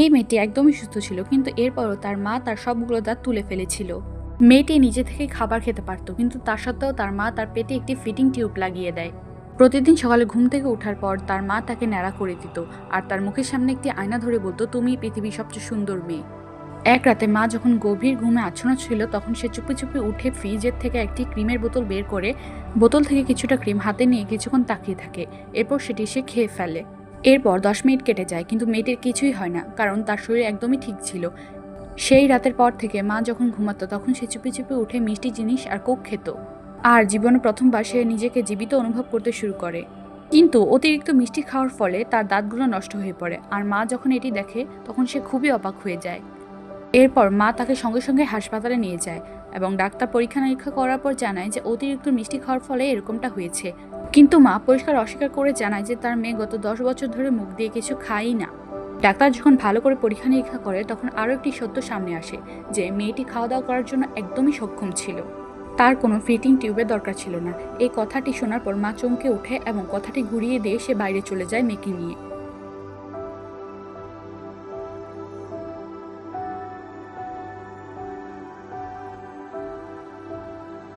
এই মেয়েটি একদমই সুস্থ ছিল, কিন্তু এরপরও তার মা তার সবগুলো দাঁত তুলে ফেলেছিল। মেয়েটি নিজে থেকেই খাবার খেতে পারতো, কিন্তু তা সত্ত্বেও তার মা তার পেটে একটি ফিটিং টিউব লাগিয়ে দেয়। প্রতিদিন সকালে ঘুম থেকে ওঠার পর তার মা তাকে ন্যাড়া করে দিত, আর তার মুখের সামনে একটি আয়না ধরে বলতো, তুমি পৃথিবীর সবচেয়ে সুন্দর মেয়ে। এক রাতে মা যখন গভীর ঘুমে আচ্ছন্ন ছিল, তখন সে চুপি চুপি উঠে ফ্রিজের থেকে একটি ক্রিমের বোতল বের করে, বোতল থেকে কিছুটা ক্রিম হাতে নিয়ে কিছুক্ষণ তাকিয়ে থাকে। এরপর সেটি সে খেয়ে ফেলে। এরপর দশ মিনিট কেটে যায়, কিন্তু মেয়েটির কিছুই হয় না, কারণ তার শরীর একদমই ঠিক ছিল। সেই রাতের পর থেকে মা যখন ঘুমাতো, তখন সে চুপি চুপি উঠে মিষ্টি জিনিস আর কোক খেত। আর জীবনে প্রথমবার সে নিজেকে জীবিত অনুভব করতে শুরু করে। কিন্তু অতিরিক্ত মিষ্টি খাওয়ার ফলে তার দাঁতগুলো নষ্ট হয়ে পড়ে, আর মা যখন এটি দেখে, তখন সে খুবই অবাক হয়ে যায়। এরপর মা তাকে সঙ্গে সঙ্গে হাসপাতালে নিয়ে যায় এবং ডাক্তার পরীক্ষা নিরীক্ষা করার পর জানায় যে অতিরিক্ত মিষ্টি খাওয়ার ফলে এরকমটা হয়েছে। কিন্তু মা পরিষ্কার অস্বীকার করে জানায় যে তার মেয়ে গত দশ বছর ধরে মুখ দিয়ে কিছু খায়ই না। ডাক্তার যখন ভালো করে পরীক্ষা নিরীক্ষা করে, তখন আরও একটি সত্য সামনে আসে যে মেয়েটি খাওয়া দাওয়া করার জন্য একদমই সক্ষম ছিল। তার কোনো ফিটিং টিউবের দরকার ছিল না। এই কথাটি শোনার পর মা চমকে ওঠে এবং কথাটি ঘুরিয়ে দিয়ে সে বাইরে চলে যায় মেয়েকে নিয়ে।